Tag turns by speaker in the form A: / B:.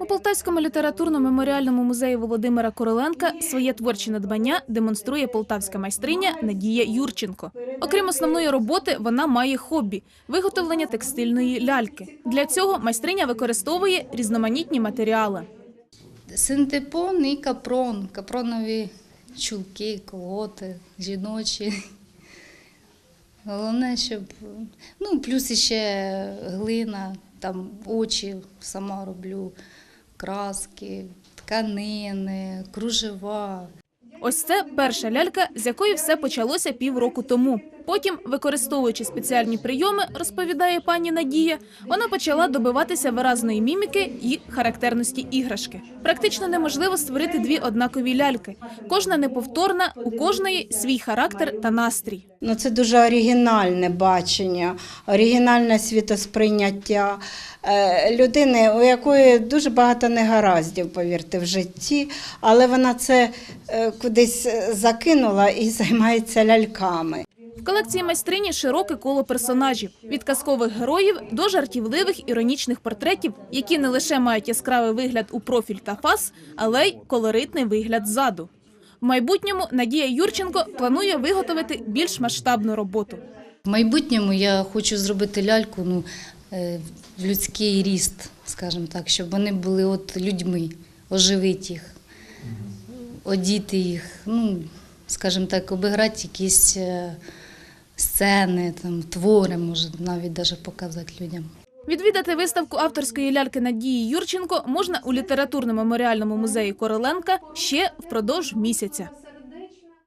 A: У Полтавському літературно-меморіальному музеї Володимира Короленка своє творче надбання демонструє полтавська майстриня Надія Юрченко. Окрім основної роботи, вона має хобі виготовлення текстильної ляльки. Для цього майстриня використовує різноманітні матеріали.
B: Синтепон і капрон, капронові чулки, колоти, жіночі. Головне, щоб. Ну, плюс іще глина, там очі сама роблю, краски, тканини, кружева.
A: Ось це перша лялька, з якої все почалося півроку тому. Потім, використовуючи спеціальні прийоми, розповідає пані Надія, вона почала добиватися виразної міміки і характерності іграшки. Практично неможливо створити дві однакові ляльки. Кожна неповторна, у кожної свій характер та настрій.
C: Ну, це дуже оригінальне бачення, оригінальне світосприйняття е, людини, у якої дуже багато негараздів, повірте, в житті, але вона це е, кудись е, закинула і займається ляльками.
A: В колекції майстрині широке коло персонажів від казкових героїв до жартівливих іронічних портретів, які не лише мають яскравий вигляд у профіль та фас, але й колоритний вигляд ззаду. В майбутньому Надія Юрченко планує виготовити більш масштабну роботу.
B: В майбутньому я хочу зробити ляльку ну, е, в людський ріст, скажімо так, щоб вони були от людьми, оживити їх, одіти їх, ну, скажімо так, обіграти якісь е, сцени, там, твори, може, навіть даже показати людям.
A: Відвідати виставку авторської ляльки Надії Юрченко можна у літературно-меморіальному музеї Короленка ще впродовж місяця.